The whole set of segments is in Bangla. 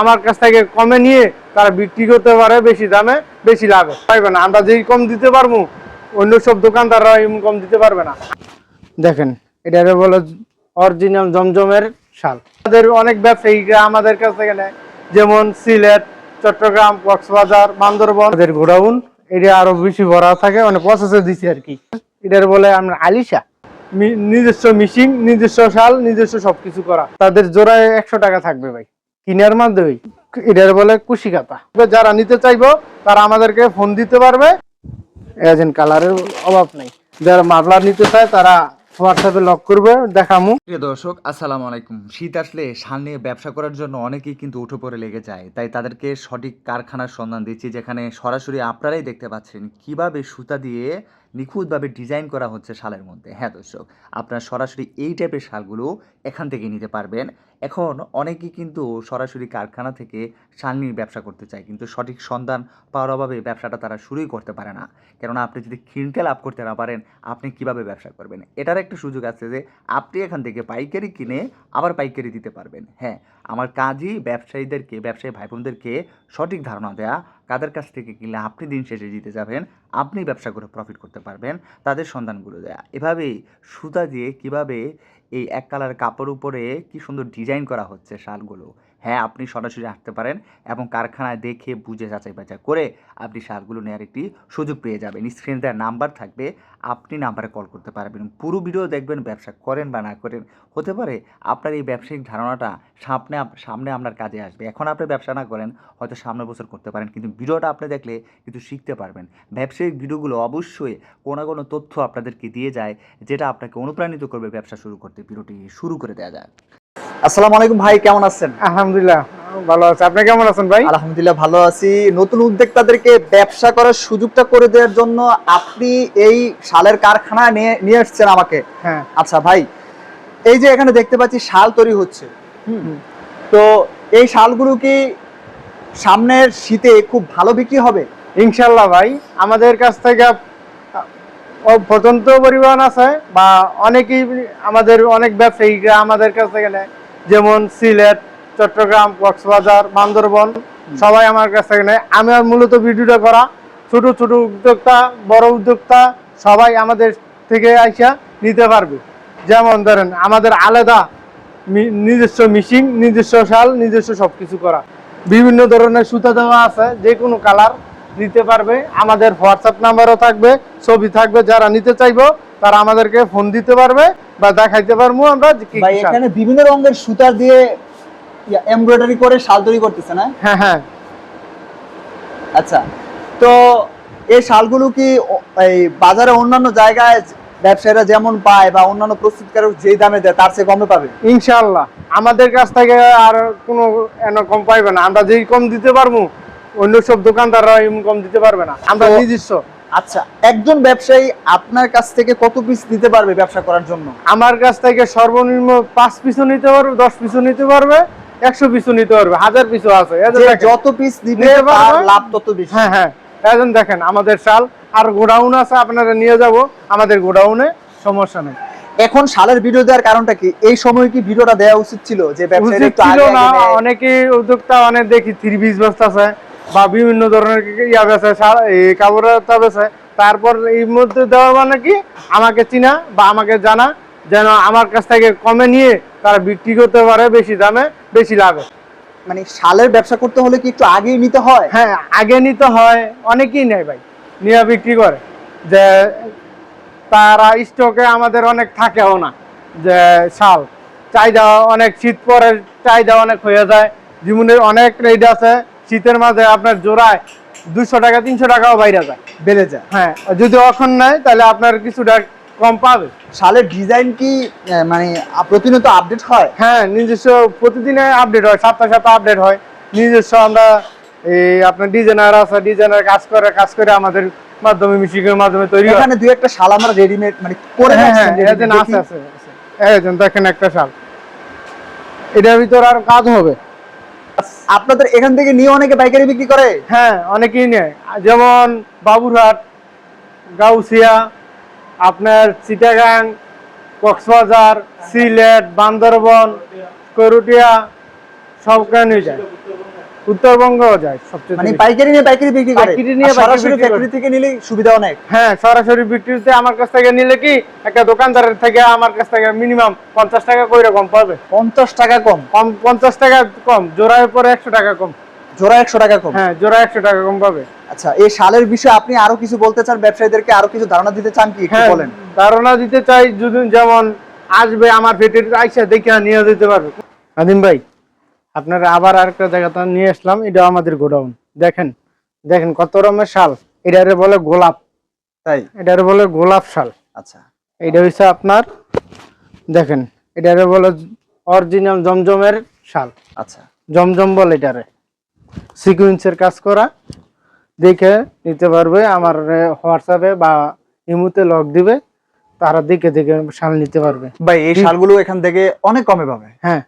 আমার কাছ থেকে কমে নিয়ে তারা বিক্রি করতে পারে বেশি দামে, বেশি লাভে। পাইবে না, আমরা যেই কম দিতে পারব, অন্য সব দোকানদাররা কম দিতে পারবে না। দেখেন, এটা বলে অরিজিনাল জমজমের শাল। আমাদের অনেক ব্যবসায়ীরা আমাদের কাছ থেকে নেয়, যেমন সিলেট, চট্টগ্রাম, কক্সবাজার, বান্দরবন। আমাদের গোডাউন, এটা আরও বেশি ভরা থাকে মানে প্রসেসে দিছি আর কি। এটার বলে আমরা আলিশা। নিজস্ব মিশিং নিজস্ব শাল, নিজস্ব সবকিছু করা। তাদের জোড়ায় একশো টাকা থাকবে ভাই। কিনার মাধ্যমে এটার বলে কুশি কাতা যারা নিতে চাইব, তারা আমাদেরকে ফোন দিতে পারবে। এজেন্ট কালারের অভাব নেই। যারা মাফলার নিতে চায়, তারা হোয়াটসঅ্যাপে লক করবে, দেখামু। দর্শক, আসসালামু আলাইকুম। শীত আসলে শাল নিয়ে ব্যবসা করার জন্য অনেকেই কিন্তু উঠে পড়ে লেগে যায়। তাই তাদেরকে সঠিক কারখানার সন্ধান দিচ্ছি, যেখানে সরাসরি আপনারাই দেখতে পাচ্ছেন কীভাবে সুতা দিয়ে নিখুঁতভাবে ডিজাইন করা হচ্ছে শালের মধ্যে। হ্যাঁ দর্শক, আপনারা সরাসরি এই টাইপের শালগুলো এখান থেকে নিতে পারবেন। এখন অনেকেই কিন্তু সরাসরি কারখানা থেকে শাল নিয়ে ব্যবসা করতে চায়, কিন্তু সঠিক সন্ধান পাওয়ার অভাবে ব্যবসাটা তারা শুরুই করতে পারে না। কেননা আপনি যদি কিনতে লাভ করতে না পারেন, আপনি কীভাবে ব্যবসা করবেন? এটার একটা সুযোগ আছে যে, আপনি এখান থেকে পাইকারি কিনে আবার পাইকারি দিতে পারবেন। হ্যাঁ আমার কাজই ব্যবসায়ীদেরকে, ব্যবসায়ী ভাই বোনদেরকে সঠিক ধারণা দেয়া কাদের কাছ থেকে কিনলে আপনি দিন শেষে জিতে যাবেন, আপনি ব্যবসা করে প্রফিট করতে পারবেন, তাদের সন্ধানগুলো দেয়া। এভাবেই সুতা দিয়ে কীভাবে এই এক কালার কাপড় উপরে কি সুন্দর ডিজাইন করা হচ্ছে শালগুলো হ্যাঁ আপনি সরাসরি আসতে পারেন এবং কারখানায় দেখে, বুঝে, যাচাই বাছাই করে আপনি শালগুলো নেওয়ার একটি সুযোগ পেয়ে যাবেন। স্ক্রিনে দেওয়ার নাম্বার থাকবে, আপনি নাম্বারে কল করতে পারবেন। পুরো ভিডিও দেখবেন, ব্যবসা করেন বা না করেন, হতে পারে আপনার এই ব্যবসায়িক ধারণাটা সামনে সামনে আপনার কাজে আসবে। এখন আপনি ব্যবসা না করেন, হয়তো সামনের বছর করতে পারেন, কিন্তু ভিডিওটা আপনি দেখলে কিন্তু শিখতে পারবেন। ব্যবসায়িক ভিডিওগুলো অবশ্যই কোনো কোনো তথ্য আপনাদেরকে দিয়ে যায়, যেটা আপনাকে অনুপ্রাণিত করবে ব্যবসা শুরু করতে। ভিডিওটি শুরু করে দেওয়া যায় আসসালামু আলাইকুম ভাই কেমন আছেন? আলহামদুলিল্লাহ ভালো আছে। আপনি কেমন আছেন ভাই? আলহামদুলিল্লাহ ভালো আছি। নতুন উদ্যোক্তাদেরকে ব্যবসা করার সুযোগটা করে দেওয়ার জন্য আপনি এই শালের কারখানা নিয়ে নিয়ে এসছেন আমাকে। হ্যাঁ। আচ্ছা ভাই এই যে এখানে দেখতে পাচ্ছি শাল তৈরি হচ্ছে। হুম। তো এই শালগুলো কি সামনের শীতে খুব ভালো বিক্রি হবে? ইনশাল্লাহ ভাই আমাদের কাছ থেকে পর্যন্ত পরিমাণ আছে বা অনেকেই আমাদের অনেক ব্যবসায়ীরা আমাদের কাছ থেকে নেয়। যেমন সিলেট, চট্টগ্রাম, কক্সবাজার, বান্দরবন, সবাই আমার কাছ থেকে নেয়। আমি আর মূলত ভিডিওটা করা, ছোট ছোট উদ্যোক্তা, বড় উদ্যোক্তা, সবাই আমাদের থেকে আইসা নিতে পারবে। যেমন ধরেন, আমাদের আলাদা নিজস্ব মিশিং নিজস্ব শাল, নিজস্ব সব কিছু করা। বিভিন্ন ধরনের সুতা দেওয়া আছে যে কোনো কালার নিতে পারবে। আমাদের হোয়াটসঅ্যাপ নাম্বারও থাকবে, ছবি থাকবে, যারা নিতে চাইব, তারা আমাদেরকে ফোন দিতে পারবে। বা দেখাইতে পারব আমরা ভাই এখানে বিভিন্ন রঙের সুতা দিয়ে এমব্রয়ডারি করে শাল তৈরি করতেছে না? হ্যাঁ হ্যাঁ। আচ্ছা তো এই শালগুলো কি এই বাজারে অন্যান্য জায়গায় ব্যবসায়ীরা যেমন পায় বা অন্যান্য প্রস্তুতকারক যেই দামে দেয় তার চেয়ে কমে পাবে? ইনশাআল্লাহ। আমাদের কাছ থেকে আর কোনো এন কম পাইবে না। আমরা যেই কম দিতে পারব অন্য সব দোকানদাররা এমন কম দিতে পারবে না। আমরা নিজস্ব। আচ্ছা একজন ব্যবসায়ী আপনার কাছ থেকে কত পিস নিতে পারবে ব্যবসা করার জন্য? আমার কাছ থেকে সর্বনিম্ন পাঁচ পিসও নিতে পারবে দশ পিসও নিতে পারবে একশো পিসও নিতে পারবে হাজার পিসও আছে। যত পিস নিবে। লাভ তত বেশি। হ্যাঁ হ্যাঁ। এখন দেখেন আমাদের শাল আর গোডাউন আছে আপনারা নিয়ে যাব আমাদের গোডাউনে সমস্যা নেই। এখন শালের ভিডিও দেওয়ার কারণটা কি? এই সময় কি ভিডিওটা দেওয়া উচিত ছিল যে না অনেকে উদ্যোক্তা অনেক দেখি থ্রি পিস ব্যস্ত আছে। বা বিভিন্ন ধরনের ইয়া বেছে এই কাপড়টা বেছে তারপর এই মধ্যে দেওয়া মানে কি? আমাকে চিনা বা আমাকে জানা যেন আমার কাছ থেকে কমে নিয়ে তারা বিক্রি করতে পারে বেশি দামে বেশি লাভে। মানে শালের ব্যবসা করতে হলে কি একটু আগেই নিতে হয়? হ্যাঁ আগে নিতে হয় অনেকেই নেয় ভাই নিয়ে বিক্রি করে। যে তারা স্টকে আমাদের অনেক থাকেও না যে শাল। চাহিদা অনেক শীত পরে চাহিদা অনেক হয়ে যায় জীবনের অনেক রেট আছে শীতের মাঝে আপনার জোড়ায় দুশো টাকা তিনশো টাকাও বাইরে যায়। বেড়ে যায়। হ্যাঁ যদি এখন নেয় তাহলে আপনার কিছুটা কম পাবে। শালের ডিজাইন কি মানে প্রতিনিয়ত আপডেট হয়? হ্যাঁ নিজস্ব প্রতিদিনে আপডেট হয় সপ্তাহে সপ্তাহে আপডেট হয়। নিজস্ব আমরা এই আপনার ডিজাইনার আছে ডিজাইনার কাজ করে কাজ করে আমাদের মাধ্যমে মিশিংয়ের মাধ্যমে তৈরি এখানে দুই একটা শাল আমরা রেডিমেড মানে করে হ্যাঁ হ্যাঁ আছে আছে দেখেন একটা শাল। এটার ভিতর আর কাজ হবে? আপনাদের এখান থেকে নিয়ে অনেকে পাইকারি বিক্রি করে? হ্যাঁ অনেকেই নেয়। যেমন বাবুরহাট, গাউসিয়া, আপনার চিটাগাং, কক্সবাজার, সিলেট, বান্দরবন, করুটিয়া, সবখানে যায়। উত্তরবঙ্গও যায় সবচেয়ে মানে পাইকারি নিয়ে পাইকারি বিক্রি করে? পাইকারি নিয়ে সরাসরি ফ্যাক্টরি থেকে নিলে সুবিধা অনেক। হ্যাঁ সরাসরি বিক্রিতে আমার কাছ থেকে নিলে কি একটা দোকানদারের থেকে আমার কাছ থেকে মিনিমাম পঞ্চাশ টাকা করে কম পাবে। পঞ্চাশ টাকা কম? কম পঞ্চাশ টাকা কম জোড়ায় পরে একশো টাকা কম। জোড়া একশো টাকা কম? হ্যাঁ জোড়া একশো টাকা কম পাবে। আচ্ছা এই শালের বিষয়ে আপনি আরও কিছু বলতে চান? ব্যবসায়ীদেরকে আরও কিছু ধারণা দিতে চান কি? একটু হ্যাঁ বলেন। ধারণা দিতে চাই যদি যেমন আসবে আমার পেটের আইসা দেখে নিয়ে যেতে পারবে। আদিম ভাই আপনারা আবার আরেকটা জায়গাতে নিয়ে আসলাম এটা আমাদের গোডাউন। দেখেন দেখেন কত রকমের শাল। এটারে বলে গোলাপ। তাই? এটারে বলে গোলাপ শাল। আচ্ছা। এটা হচ্ছে আপনার দেখেন এটারে বলে অরিজিনাল জমজমের শাল। আচ্ছা। জমজম বলে এটারে। সিকুয়েন্সের কাজ করা। দেখে নিতে পারবে আমার হোয়াটসঅ্যাপে বা ইমুতে লক দিবে তারা দেখে দেখে শাল নিতে পারবে। ভাই এই শালগুলো এখান থেকে অনেক কমে পাবে। হ্যাঁ।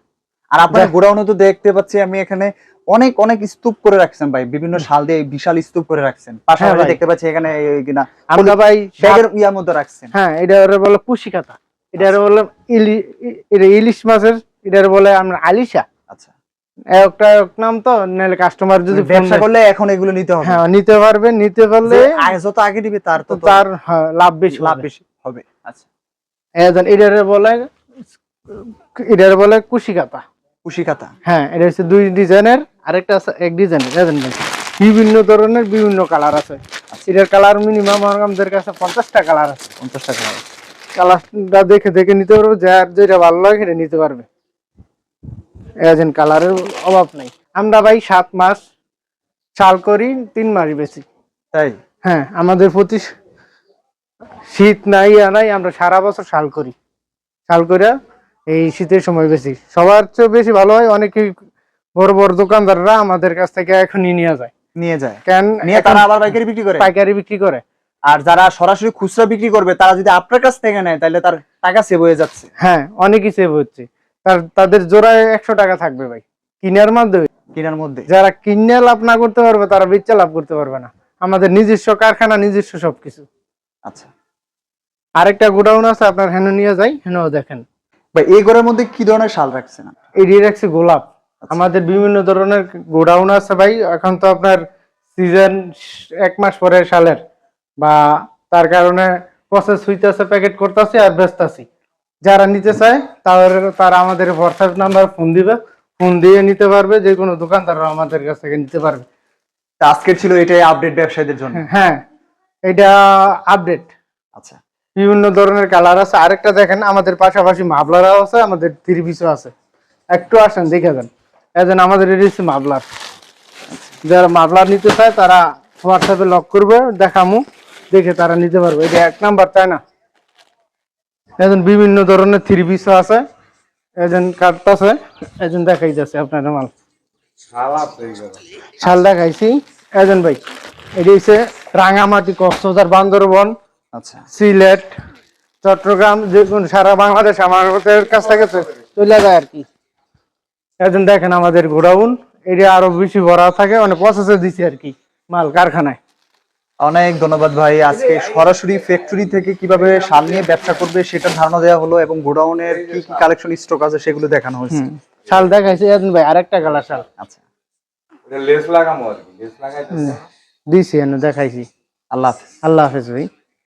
আর আপনার গোডাউনে তো দেখতে পাচ্ছি আমি এখানে অনেক অনেক স্তূপ করে রাখছেন ভাই। বিভিন্ন শাল দিয়ে বিশাল স্তূপ করে রাখছেন। পাশাপাশি হ্যাঁ দেখতে পাচ্ছি এখানে কিনা আমরা ভাই ব্যাগের ইয়ার মধ্যে রাখছেন। হ্যাঁ এটারে বলে পুষিকাতা এটারে বলে ইলি এটা ইলিশ মাছের এটারে বলে আমরা আলিশা। আচ্ছা। একটা এক নাম তো নাহলে কাস্টমার যদি ব্যবসা করলে এখন এগুলো নিতে হবে। হ্যাঁ নিতে পারবে নিতে পারলে আয় যত আগে দিবে তার তো তার হ্যাঁ, লাভ বেশি লাভ বেশি হবে। আচ্ছা। এটারে বলে এটারে বলে কুশিকাতা খাতা হ্যাঁ এটা হচ্ছে দুই ডিজাইনের আরেকটা আছে এক ডিজাইনের বিভিন্ন ধরনের বিভিন্ন কালার আছে। এটার কালার মিনিমাম আমাদের কাছে পঞ্চাশটা কালার আছে। পঞ্চাশ টাকা কালারটা দেখে দেখে নিতে পারবে যার যেটা ভালো লাগে সেটা নিতে পারবে। এজন কালারের অভাব নাই। আমরা ভাই সাত মাস চাল করি তিন মাস বেশি। তাই? হ্যাঁ আমাদের প্রতি শীত নাই আর নাই আমরা সারা বছর শাল করি। শাল করে এই শীতের সময় বেশি। সবার চেয়ে বেশি ভালো হয় অনেকে বড় বড় দোকানদাররা আমাদের কাছ থেকে এখনই নিয়ে যায়। নিয়ে যায়। কেন নিয়ে তারা আবার পাইকারি বিক্রি করে? পাইকারি বিক্রি করে। আর যারা সরাসরি খুচরা বিক্রি করবে তারা যদি আপনার কাছ থেকে নেয় তাহলে তার টাকা সেভ হয়ে যাচ্ছে। হ্যাঁ অনেকই সেভ হচ্ছে। তার তাদের জোড়ায় একশো টাকা থাকবে ভাই। কিনার মাধ্যমে। কেনার মধ্যে। যারা কিনে লাভ না করতে পারবে তারা বেচে লাভ করতে পারবে না। আমাদের নিজস্ব কারখানা নিজস্ব সবকিছু। আচ্ছা। আরেকটা গোডাউন আছে আপনার হেন নিয়ে যাই হেনও দেখেন। ভাই এই ঘরের মধ্যে কি ধরনের শাল রাখছেন এড়িয়ে রাখছে গোলাপ। আমাদের বিভিন্ন ধরনের গোডাউন আছে ভাই। এখন তো আপনার সিজন এক মাস পরে সালের বা তার কারণে প্রসেস হইতেছে প্যাকেট করতেছি আর ব্যস্তাছি যারা নিতে চায় তাদের তারা আমাদের হোয়াটসঅ্যাপ নাম্বার ফোন দিবে। ফোন দিয়ে নিতে পারবে যে কোনো দোকানদাররা আমাদের কাছ থেকে নিতে পারবে। তা আজকের ছিল এটাই আপডেট ব্যবসায়ীদের জন্য? হ্যাঁ এটা আপডেট আচ্ছা। বিভিন্ন ধরনের কালার আছে। আরেকটা দেখেন আমাদের পাশাপাশি মাবলারাও আছে আমাদের ত্রিপিসও আছে। একটু আসেন দেখে যান এজন আমাদের এটি হচ্ছে মাবলার যারা মাবলার নিতে চায় তারা হোয়াটসঅ্যাপে লক করবে দেখামু দেখে তারা নিতে পারবে। এটা এক নাম্বার তাই না? এজন বিভিন্ন ধরনের থ্রি পিসও আছে এজন কাটতেছে এজন দেখাই যাচ্ছে আপনার মাল। শাল দেখাইছি। এজন ভাই এটি হচ্ছে রাঙামাটি কক্সবাজার বান্দরবন। আচ্ছা। সিলেট চট্টগ্রাম যে সারা বাংলাদেশ আমাদের কাছ থেকে তো চলে যায় আর কি। এখন দেখেন আমাদের গোডাউন এটা আরও বেশি ভরা থাকে মানে প্রসেসে দিছি আর কি মাল কারখানায়। অনেক ধন্যবাদ ভাই। আজকে সরাসরি ফ্যাক্টরি থেকে কীভাবে শাল নিয়ে ব্যবসা করবে সেটা ধারণা দেওয়া হলো এবং গোডাউনের কি কি কালেকশন স্টক আছে সেগুলো দেখানো হয়েছে। শাল দেখাইছি এখন ভাই আরেকটা কালার শাল আচ্ছা। লেস লাগামো আর কি লেস লাগাই দিছি এনে দেখাইছি। আল্লাহ হাফেজ। আল্লাহ হাফেজ ভাই।